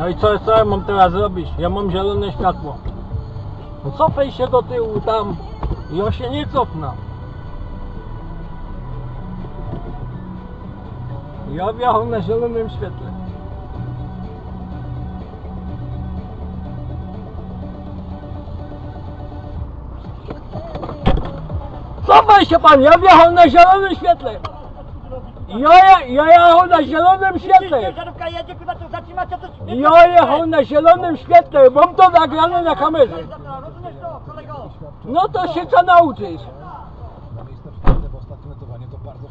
No i co, co ja mam teraz zrobić? Ja mam zielone światło. No cofaj się do tyłu tam. I on się nie cofna. Ja wjechał na zielonym świetle. Cofaj się pan, ja wjechał na zielonym świetle. Ja, ja, ja jechał na zielonym świetle. Ciężarówka jedzie, chyba to zatrzymacie to Ja jechał na zielonym świetle, mam to nagrane na kamerze. Rozumiesz to, kolego? No to się co nauczysz?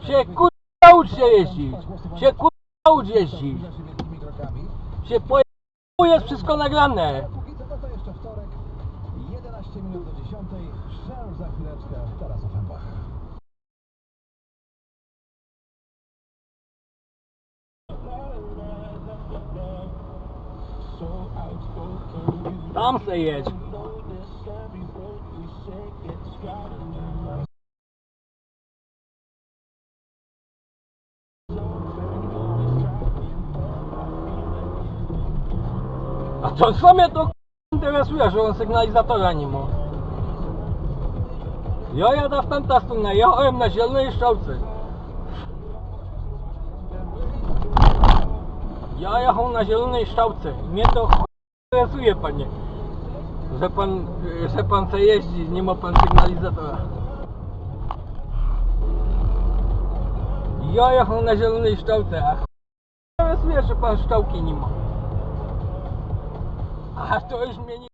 Się kur... naucz się jeździć. Się kur... naucz jeździć. Się wielkimi krokami. Się po... jest wszystko nagrane. Póki co to jeszcze wtorek. 11 minut do 10. Strzał za chwileczkę. Teraz Offenbach. Tam se jedź. A co, co mnie to interesuje, że on sygnalizatora nie ma? Ja jadę w tamtą stronę, jechałem na zielonej strzałce. Ja jechał na zielonej strzałce. Mnie to interesuje, panie. Że pan, że pan chce jeździ, nie ma pan sygnalizatora. Ja jechał na zielonej strzałce, a interesuje, że pan szczałki nie ma. A to już mnie nie